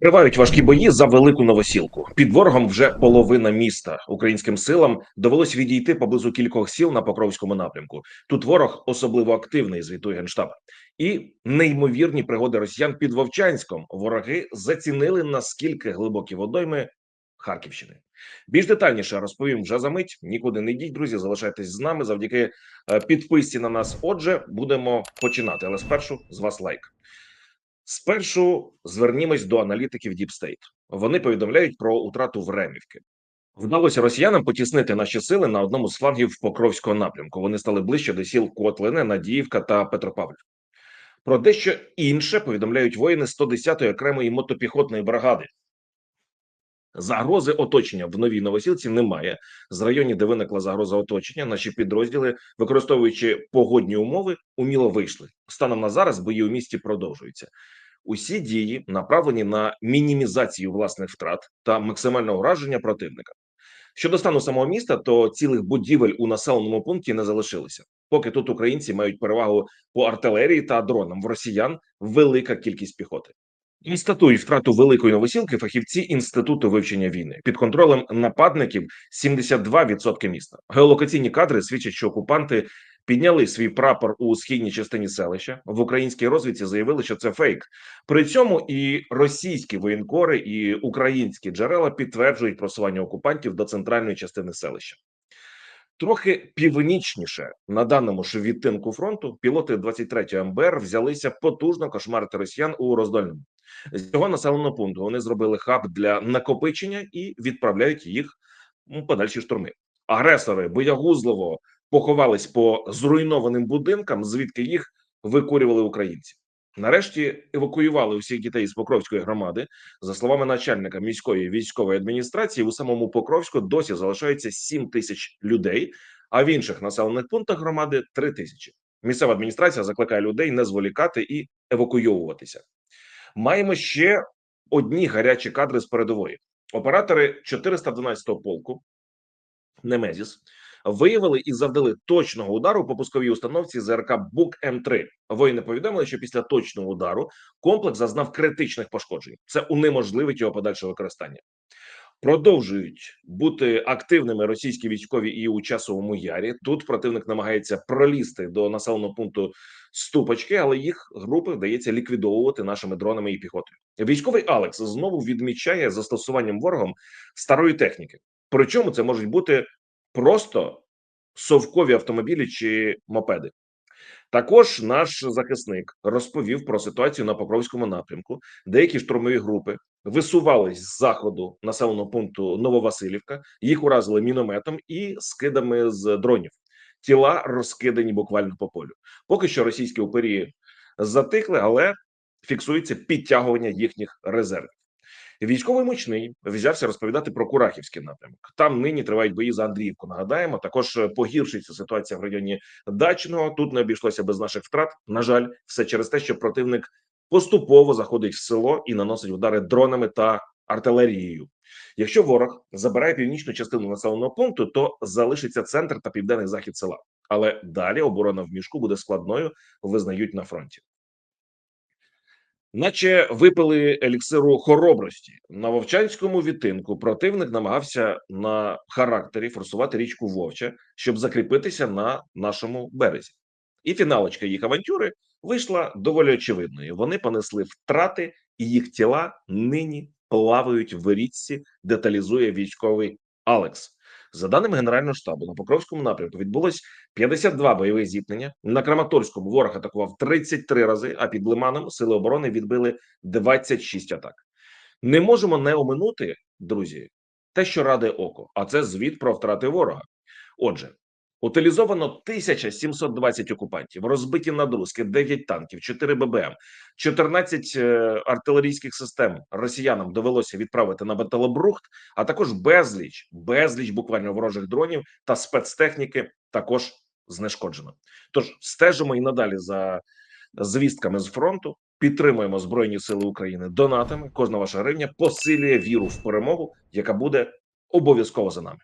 Тривають важкі бої за велику новосілку. Під ворогом вже половина міста. Українським силам довелось відійти поблизу кількох сіл на Покровському напрямку. Тут ворог особливо активний, звітує генштаб. І неймовірні пригоди росіян під Вовчанськом. Вороги зацінили наскільки глибокі водойми Харківщини. Більш детальніше розповім вже за мить. Нікуди не йдіть, друзі. Залишайтесь з нами завдяки е, підписці на нас. Отже, будемо починати. Але спершу з вас лайк. Спершу звернімось до аналітиків Deep State. Вони повідомляють про утрату Времівки. Вдалося росіянам потіснити наші сили на одному з флангів Покровського напрямку. Вони стали ближче до сіл Котлине, Надіївка та Петропавлівка. Про дещо інше повідомляють воїни 110-ї окремої мотопіхотної бригади. Загрози оточення в новій новосілці немає. З районів, де виникла загроза оточення, наші підрозділи, використовуючи погодні умови, уміло вийшли. Станом на зараз бої у місті продовжуються. Усі дії направлені на мінімізацію власних втрат та максимальне ураження противника. Щодо стану самого міста, то цілих будівель у населеному пункті не залишилося. Поки тут українці мають перевагу по артилерії та дронам, в росіян велика кількість піхоти. Інстатують втрату великої новосілки фахівці інституту вивчення війни під контролем нападників 72% міста. Геолокаційні кадри свідчать, що окупанти підняли свій прапор у східній частині селища. В українській розвідці заявили, що це фейк. При цьому і російські воєнкори, і українські джерела підтверджують просування окупантів до центральної частини селища. Трохи північніше на даному ж відтинку фронту пілоти 23-ї МБР взялися потужно кошмарити росіян у роздольному. З цього населеного пункту вони зробили хаб для накопичення і відправляють їх у подальші штурми. Агресори боягузливо поховались по зруйнованим будинкам, звідки їх викурювали українці. Нарешті евакуювали усіх дітей з Покровської громади. За словами начальника міської військової адміністрації, у самому Покровську досі залишається 7 тисяч людей, а в інших населених пунктах громади 3 тисячі. Місцева адміністрація закликає людей не зволікати і евакуйовуватися. Маємо ще одні гарячі кадри з передової. Оператори 412-го полку Немезіс виявили і завдали точного удару по пусковій установці ЗРК Бук М3. Воїни повідомили, що після точного удару комплекс зазнав критичних пошкоджень. Це унеможливить його подальше використання. Продовжують бути активними російські військові і у часовому ярі. Тут противник намагається пролізти до населеного пункту ступочки, але їх групи вдається ліквідовувати нашими дронами і піхотою. Військовий Алекс знову відмічає застосуванням ворогом старої техніки. Причому це можуть бути просто совкові автомобілі чи мопеди. Також наш захисник розповів про ситуацію на Покровському напрямку. Деякі штурмові групи висувались з заходу населеного пункту Нововасилівка. Їх уразили мінометом і скидами з дронів. Тіла розкидані буквально по полю. Поки що російські упері затихли, але фіксується підтягування їхніх резервів. Військовий мучний взявся розповідати про Курахівський напрямок. Там нині тривають бої за Андріївку. Нагадаємо, також погіршується ситуація в районі Дачного. Тут не обійшлося без наших втрат. На жаль, все через те, що противник поступово заходить в село і наносить удари дронами та артилерією. Якщо ворог забирає північну частину населеного пункту, то залишиться центр та південний захід села. Але далі оборона в мішку буде складною, визнають на фронті. Наче випили еліксиру хоробрості на вовчанському відтинку. Противник намагався на характері форсувати річку Вовча, щоб закріпитися на нашому березі. І фіналочка їх авантюри вийшла доволі очевидною. Вони понесли втрати, і їх тіла нині плавають в річці. Деталізує військовий Алекс. За даними Генерального штабу, на Покровському напрямку відбулось 52 бойові зіткнення. На Краматорському ворог атакував 33 рази, а під Лиманом сили оборони відбили 26 атак. Не можемо не оминути, друзі, те, що радує око, а це звіт про втрати ворога. Отже, утилізовано 1720 окупантів, розбиті надрузки, 9 танків, 4 ББМ, 14 е, артилерійських систем росіянам довелося відправити на Металобрухт, а також безліч, безліч буквально ворожих дронів та спецтехніки також знешкоджено. Тож стежимо і надалі за звістками з фронту. Підтримуємо Збройні Сили України донатами. Кожна ваша гривня посилює віру в перемогу, яка буде обов'язково за нами.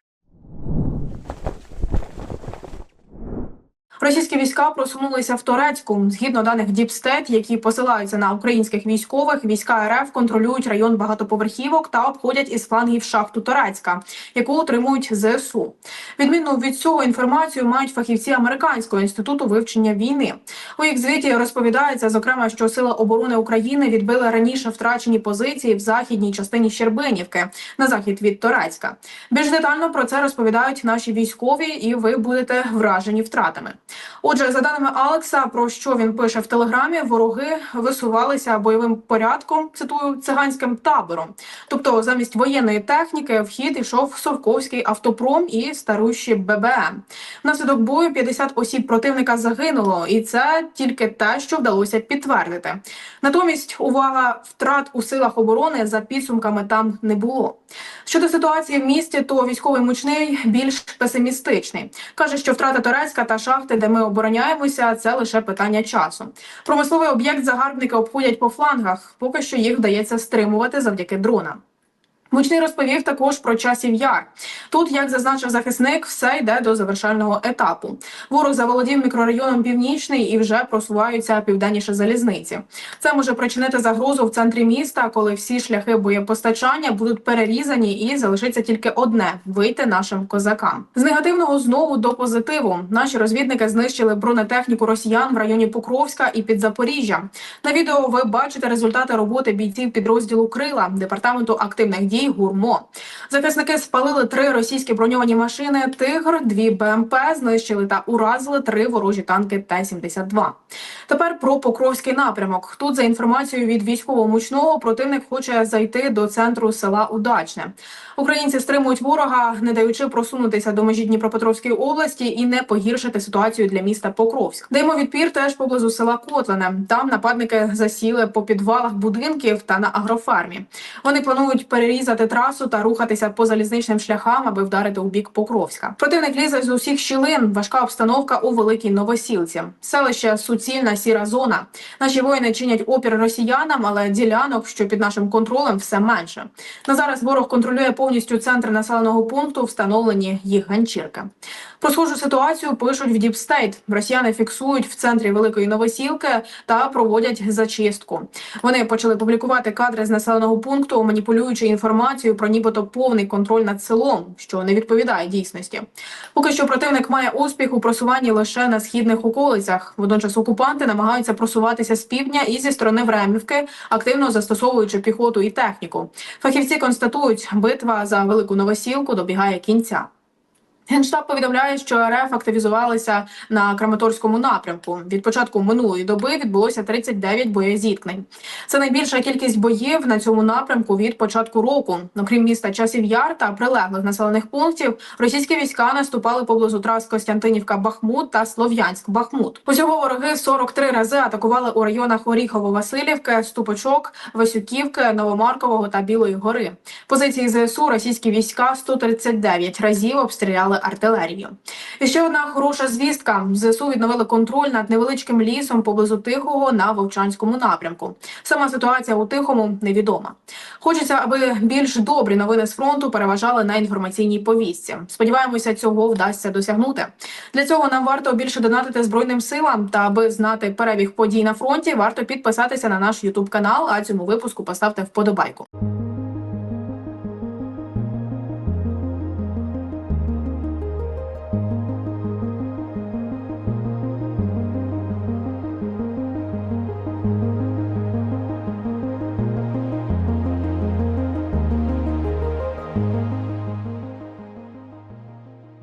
Російські війська просунулися в Торецьку. Згідно даних Діпстет, які посилаються на українських військових, війська РФ контролюють район багатоповерхівок та обходять із флангів шахту Торецька, яку отримують ЗСУ. Відмінно від цього інформацію мають фахівці американського інституту вивчення війни. У їх звіті розповідається зокрема, що сили оборони України відбили раніше втрачені позиції в західній частині Щербинівки на захід від Торецька. Більш детально про це розповідають наші військові, і ви будете вражені втратами. Отже, за даними Алекса, про що він пише в телеграмі, вороги висувалися бойовим порядком, цитую циганським табором. Тобто, замість воєнної техніки в хід ішов Совковський автопром і старущі ББМ. Внаслідок бою 50 осіб противника загинуло, і це тільки те, що вдалося підтвердити. Натомість увага втрат у силах оборони за підсумками там не було. Щодо ситуації в місті, то військовий мучний більш песимістичний. каже, що втрата Торецька та шахти, де ми обороняємося, це лише питання часу. Промисловий об'єкт загарбники обходять по флангах. Поки що їх вдається стримувати завдяки дронам. Мучний розповів також про часів яр. Тут, як зазначив захисник, все йде до завершального етапу. Ворог заволодів мікрорайоном північний і вже просуваються південніше залізниці. Це може причинити загрозу в центрі міста, коли всі шляхи боєпостачання будуть перерізані, і залишиться тільки одне вийти нашим козакам. З негативного знову до позитиву. Наші розвідники знищили бронетехніку росіян в районі Покровська і під Запоріжжя. На відео ви бачите результати роботи бійців підрозділу Крила департаменту активних дій гурмо. Захисники спалили три російські броньовані машини Тигр, дві БМП, знищили та уразили три ворожі танки Т-72. Тепер про Покровський напрямок. Тут, за інформацією від військового мучного, противник хоче зайти до центру села Удачне. Українці стримують ворога, не даючи просунутися до межі Дніпропетровської області і не погіршити ситуацію для міста Покровськ. Даємо відпір теж поблизу села Котлине. Там нападники засіли по підвалах будинків та на агрофармі. Вони планують перерізати трасу та рухатися по залізничним шляхам, аби вдарити у бік Покровська. Противник лізе з усіх щілин. Важка обстановка у великій новосілці. Селище суцільна сіра зона. Наші воїни чинять опір росіянам, але ділянок, що під нашим контролем, все менше. На зараз ворог контролює повністю центр населеного пункту, встановлені їх ганчірки. Про схожу ситуацію пишуть в Діпстейт. Росіяни фіксують в центрі великої новосілки та проводять зачистку. Вони почали публікувати кадри з населеного пункту, маніпулюючи інформацією про нібито повний контроль над селом, що не відповідає дійсності. Поки що противник має успіх у просуванні лише на східних околицях. Водночас окупанти намагаються просуватися з півдня і зі сторони Времівки, активно застосовуючи піхоту і техніку. Фахівці констатують, битва за велику новосілку добігає кінця. Генштаб повідомляє, що РФ активізувалися на Краматорському напрямку. Від початку минулої доби відбулося 39 боєзіткнень. Це найбільша кількість боїв на цьому напрямку від початку року. Окрім міста Часів Яр та прилеглих населених пунктів, російські війська наступали поблизу трас Костянтинівка Бахмут та Слов'янськ Бахмут. Усього вороги 43 рази атакували у районах Оріхово-Василівки, Ступочок, Васюківки, Новомаркового та Білої Гори. Позиції ЗСУ російські війська 139 разів обстріляли артилерію. І ще одна хороша звістка: ЗСУ відновили контроль над невеличким лісом поблизу Тихого на Вовчанському напрямку. Сама ситуація у Тихому невідома. Хочеться, аби більш добрі новини з фронту переважали на інформаційній повістці. Сподіваємося, цього вдасться досягнути. Для цього нам варто більше донатити збройним силам. Та аби знати перебіг подій на фронті, варто підписатися на наш Ютуб канал. А цьому випуску поставте вподобайку.